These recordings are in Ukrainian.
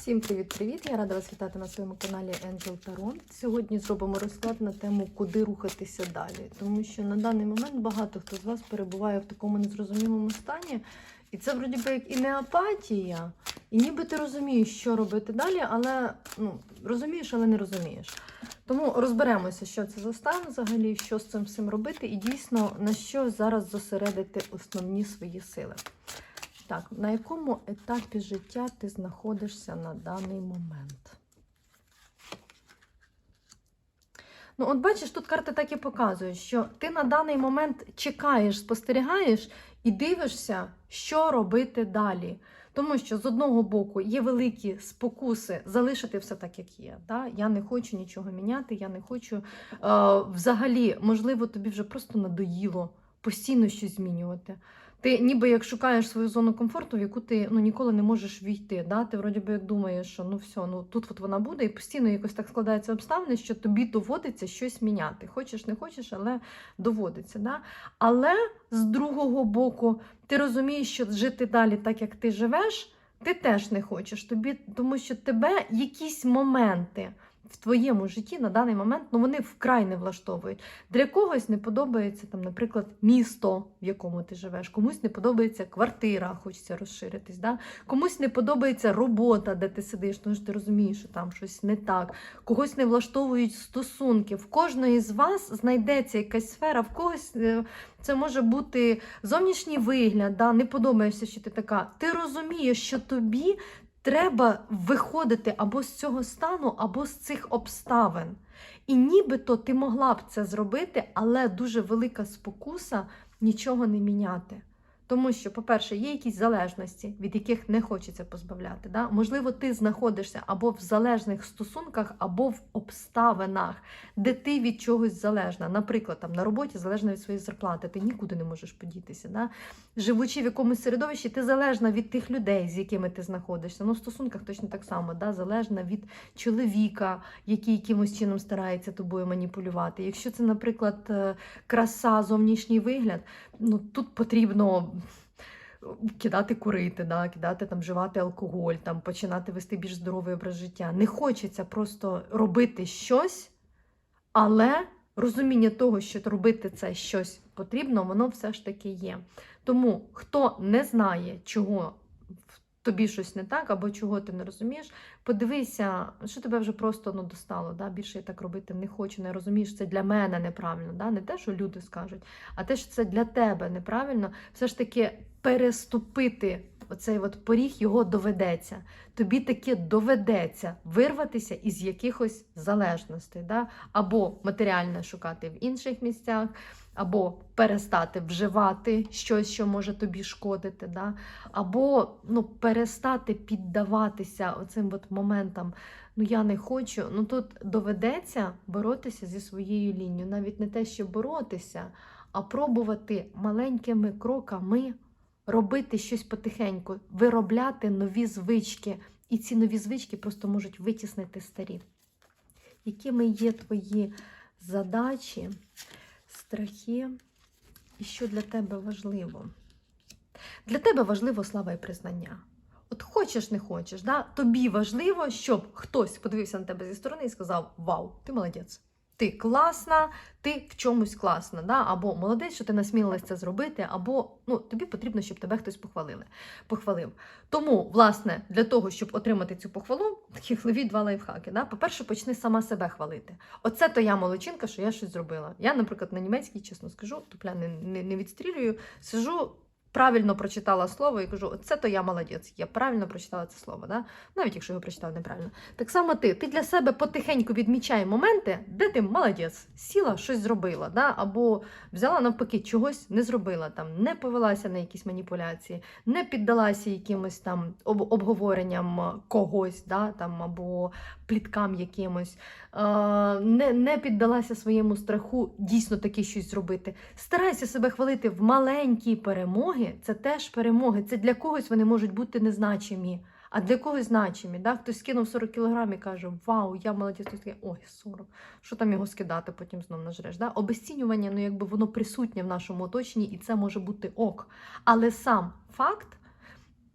Всім привіт-привіт! Я рада вас вітати на своєму каналі Angel Tarot. Сьогодні зробимо розклад на тему, куди рухатися далі. Тому що на даний момент багато хто з вас перебуває в такому незрозумілому стані. І це вроді би як і не апатія, і ніби ти розумієш, що робити далі, але ну, розумієш, але не розумієш. Тому розберемося, що це за стан взагалі, що з цим всім робити, і дійсно на що зараз зосередити основні свої сили. Так, на якому етапі життя ти знаходишся на даний момент? Ну, от бачиш, тут карти так і показують, що ти на даний момент чекаєш, спостерігаєш і дивишся, що робити далі. Тому що з одного боку є великі спокуси залишити все так, як є. Да? Я не хочу нічого міняти, я не хочу е, взагалі, можливо, тобі вже просто надоїло постійно щось змінювати. Ти ніби як шукаєш свою зону комфорту, в яку ти ну, ніколи не можеш війти. Да? Ти вроді би як думаєш, що ну все, ну тут от вона буде, і постійно якось так складаються обставини, що тобі доводиться щось міняти. Хочеш, не хочеш, але доводиться. Да? Але з другого боку, ти розумієш, що жити далі так, як ти живеш, ти теж не хочеш. Тобі, тому що тебе якісь моменти. В твоєму житті на даний момент ну вони вкрай не влаштовують. Для когось не подобається там, наприклад, місто, в якому ти живеш, комусь не подобається квартира, хочеться розширитись. Да? Комусь не подобається робота, де ти сидиш, тому що ти розумієш, що там щось не так. Когось не влаштовують стосунки. В кожної з вас знайдеться якась сфера, в когось е, це може бути зовнішній вигляд, да? не подобаєшся, що ти така. Ти розумієш, що тобі треба виходити або з цього стану, або з цих обставин. І нібито ти могла б це зробити, але дуже велика спокуса нічого не міняти. Тому що, по-перше, є якісь залежності, від яких не хочеться позбавляти. Да? Можливо, ти знаходишся або в залежних стосунках, або в обставинах, де ти від чогось залежна. Наприклад, там на роботі залежна від своєї зарплати, ти нікуди не можеш подітися. Да? Живучи в якомусь середовищі, ти залежна від тих людей, з якими ти знаходишся. Ну, в стосунках точно так само, да? залежна від чоловіка, який якимось чином старається тобою маніпулювати. Якщо це, наприклад, е, краса, зовнішній вигляд, ну тут потрібно. Кидати курити, да, кидати там, вживати алкоголь, там, починати вести більш здоровий образ життя. Не хочеться просто робити щось, але розуміння того, що робити це щось потрібно, воно все ж таки є. Тому хто не знає, чого тобі щось не так, або чого ти не розумієш, подивися, що тебе вже просто ну, достало. Да? Більше я так робити не хочу, не розумієш, це для мене неправильно. Да? Не те, що люди скажуть, а те, що це для тебе неправильно, все ж таки переступити оцей от поріг, його доведеться. Тобі таки доведеться вирватися із якихось залежностей, да? або матеріальне шукати в інших місцях, або перестати вживати щось, що може тобі шкодити, да? або ну, перестати піддаватися оцим от моментам. Ну, я не хочу. Ну тут доведеться боротися зі своєю лінією. Навіть не те, що боротися, а пробувати маленькими кроками робити щось потихеньку, виробляти нові звички. І ці нові звички просто можуть витіснити старі. Якими є твої задачі, страхи, і що для тебе важливо? Для тебе важливо слава і признання. От хочеш, не хочеш, да? тобі важливо, щоб хтось подивився на тебе зі сторони і сказав: Вау, ти молодець! Ти класна, ти в чомусь класна, да? або молодець, що ти насмілилась це зробити, або ну, тобі потрібно, щоб тебе хтось похвалили, похвалив. Тому, власне, для того, щоб отримати цю похвалу, такі хливі два лайфхаки. Да? По-перше, почни сама себе хвалити. Оце то я молодчинка, що я щось зробила. Я, наприклад, на німецькій, чесно скажу, тупля не, не, не відстрілюю, сижу. Правильно прочитала слово і кажу, це то я молодець, я правильно прочитала це слово, да? навіть якщо його прочитав неправильно. Так само ти ти для себе потихеньку відмічай моменти, де ти молодець, сіла, щось зробила, да? або взяла навпаки, чогось не зробила, там, не повелася на якісь маніпуляції, не піддалася якимось там об обговоренням когось, да? там, або пліткам якимось, е не, не піддалася своєму страху дійсно таки щось зробити. Старайся себе хвалити в маленькі перемоги це теж перемоги. Це для когось вони можуть бути незначимі, а для когось значимі. Да? Хтось скинув 40 кг і каже, Вау, я молодець, хтось такий, ой, 40. Що там його скидати, потім знов нажреш. Да? Обесцінювання, ну якби воно присутнє в нашому оточенні, і це може бути ок. Але сам факт,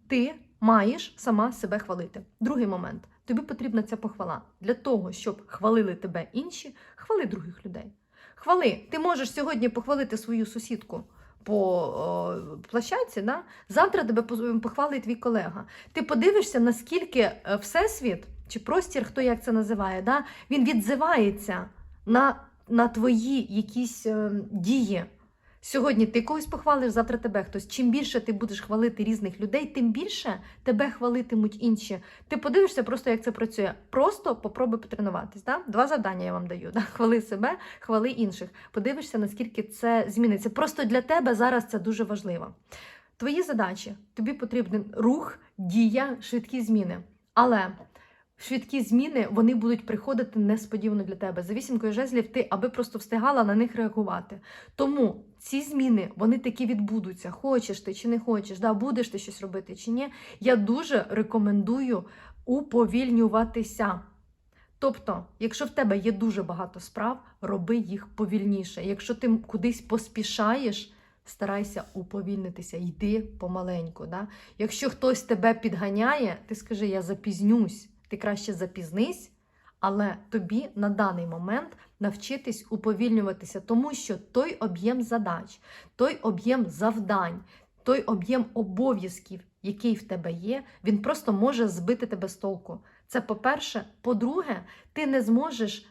ти маєш сама себе хвалити. Другий момент. Тобі потрібна ця похвала для того, щоб хвалили тебе інші, хвали других людей. Хвали, ти можеш сьогодні похвалити свою сусідку по о, площадці, да? завтра тебе похвалить твій колега. Ти подивишся, наскільки е, всесвіт чи простір, хто як це називає, да? він відзивається на, на твої якісь е, дії. Сьогодні ти когось похвалиш, завтра тебе хтось. Чим більше ти будеш хвалити різних людей, тим більше тебе хвалитимуть інші. Ти подивишся просто, як це працює. Просто попробуй потренуватись. Да? Два завдання я вам даю. Да? Хвали себе, хвали інших. Подивишся, наскільки це зміниться. Просто для тебе зараз це дуже важливо. Твої задачі, тобі потрібен рух, дія, швидкі зміни. Але швидкі зміни вони будуть приходити несподівано для тебе. За вісімкою жезлів ти аби просто встигала на них реагувати. Тому ці зміни вони такі відбудуться. Хочеш ти чи не хочеш, да, будеш ти щось робити чи ні. Я дуже рекомендую уповільнюватися. Тобто, якщо в тебе є дуже багато справ, роби їх повільніше. Якщо ти кудись поспішаєш, старайся уповільнитися, йди помаленьку. Да? Якщо хтось тебе підганяє, ти скажи, я запізнюсь, ти краще запізнись, але тобі на даний момент навчитись уповільнюватися, тому що той об'єм задач, той об'єм завдань, той об'єм обов'язків, який в тебе є, він просто може збити тебе з толку. Це по-перше. По-друге, ти не зможеш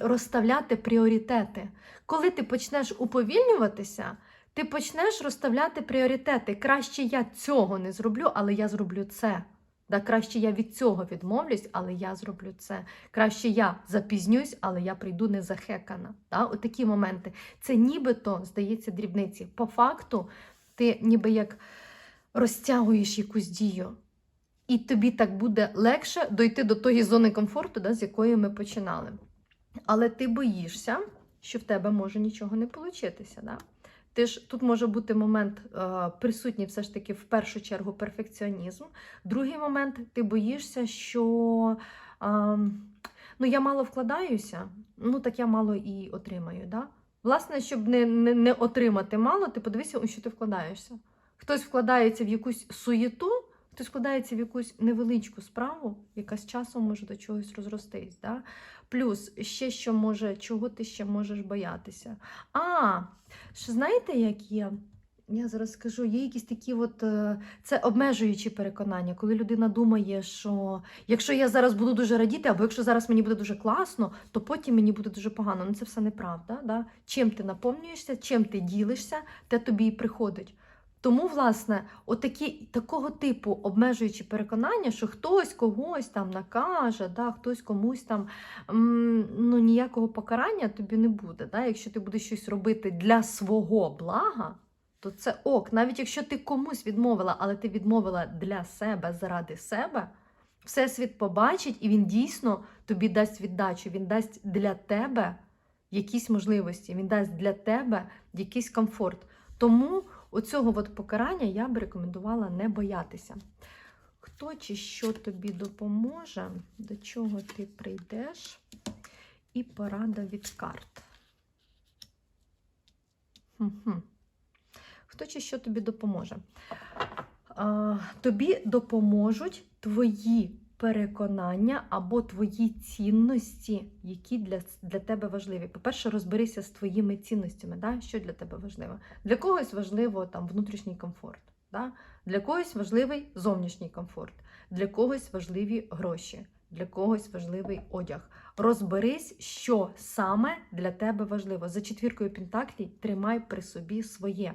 розставляти пріоритети. Коли ти почнеш уповільнюватися, ти почнеш розставляти пріоритети. Краще я цього не зроблю, але я зроблю це. Да, краще я від цього відмовлюсь, але я зроблю це. Краще я запізнюсь, але я прийду не захекана. Да? От такі моменти. Це нібито, здається, дрібниці. По факту, ти ніби як розтягуєш якусь дію. І тобі так буде легше дойти до тої зони комфорту, да, з якої ми починали. Але ти боїшся, що в тебе може нічого не получитися. Ти ж тут може бути момент е, присутній все ж таки в першу чергу перфекціонізм. Другий момент ти боїшся, що ну, я мало вкладаюся, ну так я мало і отримаю. Да? Власне, щоб не, не, не отримати мало, ти подивися, у що ти вкладаєшся. Хтось вкладається в якусь суєту, хтось вкладається в якусь невеличку справу, яка з часом може до чогось розростись. Да? Плюс ще що може, чого ти ще можеш боятися. А, ще знаєте, як є? Я зараз скажу, є якісь такі от е, це обмежуючі переконання, коли людина думає, що якщо я зараз буду дуже радіти, або якщо зараз мені буде дуже класно, то потім мені буде дуже погано. Ну це все неправда. Да? Чим ти наповнюєшся, чим ти ділишся, те тобі і приходить. Тому, власне, отакі такого типу обмежуючі переконання, що хтось когось там накаже, да, хтось комусь там ну, ніякого покарання тобі не буде. Да? Якщо ти будеш щось робити для свого блага, то це ок. Навіть якщо ти комусь відмовила, але ти відмовила для себе заради себе, Всесвіт побачить і він дійсно тобі дасть віддачу. Він дасть для тебе якісь можливості, він дасть для тебе якийсь комфорт. Тому оцього от покарання я б рекомендувала не боятися. Хто чи що тобі допоможе, до чого ти прийдеш, і порада від карт. Хм-хм. Хто чи що тобі допоможе? Тобі допоможуть твої переконання або твої цінності, які для, для тебе важливі. По-перше, розберися з твоїми цінностями, да? що для тебе важливо. Для когось важливо там, внутрішній комфорт, да? для когось важливий зовнішній комфорт, для когось важливі гроші, для когось важливий одяг. Розберись, що саме для тебе важливо. За четвіркою Пентаклій тримай при собі своє.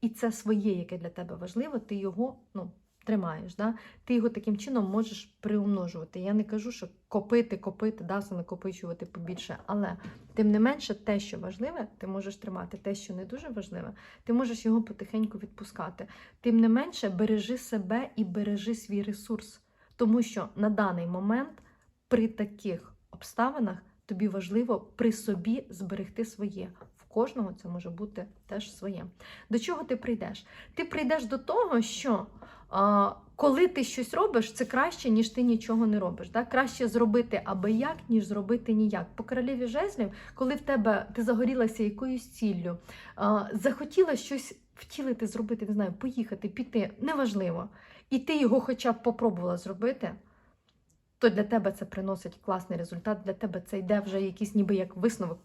І це своє, яке для тебе важливо, ти його ну, тримаєш. Да? Ти його таким чином можеш приумножувати. Я не кажу, що копити, копити, да, накопичувати побільше. Але тим не менше, те, що важливе, ти можеш тримати. Те, що не дуже важливе, ти можеш його потихеньку відпускати. Тим не менше, бережи себе і бережи свій ресурс. Тому що на даний момент при таких обставинах тобі важливо при собі зберегти своє. В кожного це може бути теж своє. До чого ти прийдеш? Ти прийдеш до того, що коли ти щось робиш, це краще, ніж ти нічого не робиш. Да? Краще зробити аби як, ніж зробити ніяк. По королеві жезлів, коли в тебе ти загорілася якоюсь ціллю, захотіла щось втілити, зробити, не знаю, поїхати, піти, неважливо. і ти його хоча б попробувала зробити, то для тебе це приносить класний результат, для тебе це йде вже якийсь ніби як висновок.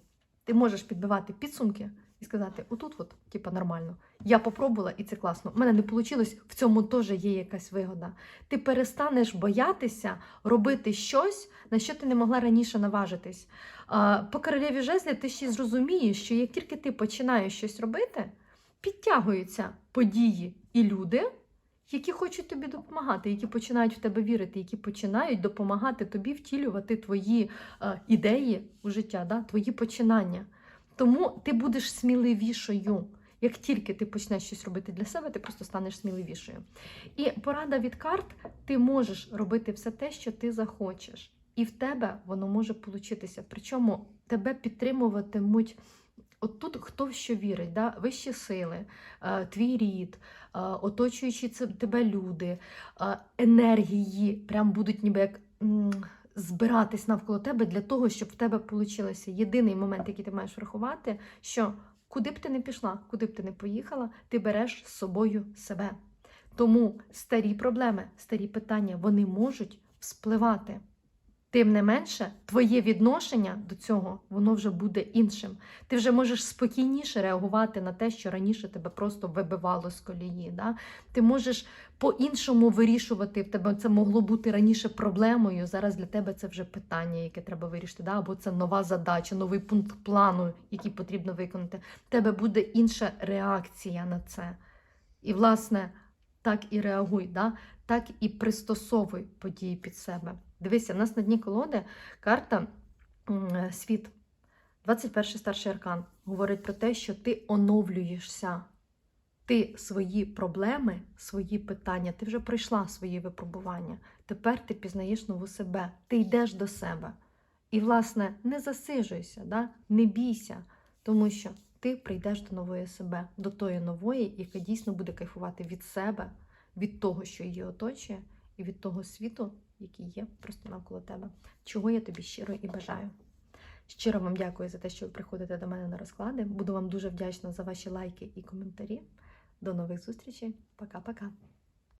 Ти можеш підбивати підсумки і сказати: отут, от, типа, нормально. Я попробувала і це класно. У мене не вийшло, в цьому теж є якась вигода. Ти перестанеш боятися робити щось, на що ти не могла раніше наважитись. По королеві жезлі ти ще зрозумієш, що як тільки ти починаєш щось робити, підтягуються події і люди, які хочуть тобі допомагати, які починають в тебе вірити, які починають допомагати тобі втілювати твої е, ідеї у життя, да? твої починання. Тому ти будеш сміливішою. Як тільки ти почнеш щось робити для себе, ти просто станеш сміливішою. І порада від карт: ти можеш робити все те, що ти захочеш. І в тебе воно може получитися. Причому тебе підтримуватимуть. От тут хто в що вірить, да? вищі сили, е, твій рід, е, оточуючі тебе люди, е, енергії прям будуть ніби як збиратись навколо тебе для того, щоб в тебе вийшло. Єдиний момент, який ти маєш врахувати, що куди б ти не пішла, куди б ти не поїхала, ти береш з собою себе. Тому старі проблеми, старі питання, вони можуть вспливати. Тим не менше, твоє відношення до цього воно вже буде іншим. Ти вже можеш спокійніше реагувати на те, що раніше тебе просто вибивало з колії. Да? Ти можеш по-іншому вирішувати. В тебе це могло бути раніше проблемою. Зараз для тебе це вже питання, яке треба вирішити. Да? Або це нова задача, новий пункт плану, який потрібно виконати. В тебе буде інша реакція на це. І, власне, так і реагуй, да? так і пристосовуй події під себе. Дивися, в нас на дні колоди карта е, світ. 21 старший аркан говорить про те, що ти оновлюєшся. Ти свої проблеми, свої питання, ти вже пройшла свої випробування. Тепер ти пізнаєш нову себе, ти йдеш до себе. І, власне, не засижуйся, да? не бійся, тому що ти прийдеш до нової себе, до тої нової, яка дійсно буде кайфувати від себе, від того, що її оточує, і від того світу, який є просто навколо тебе. Чого я тобі щиро і бажаю. Щиро вам дякую за те, що ви приходите до мене на розклади. Буду вам дуже вдячна за ваші лайки і коментарі. До нових зустрічей. Пока-пока.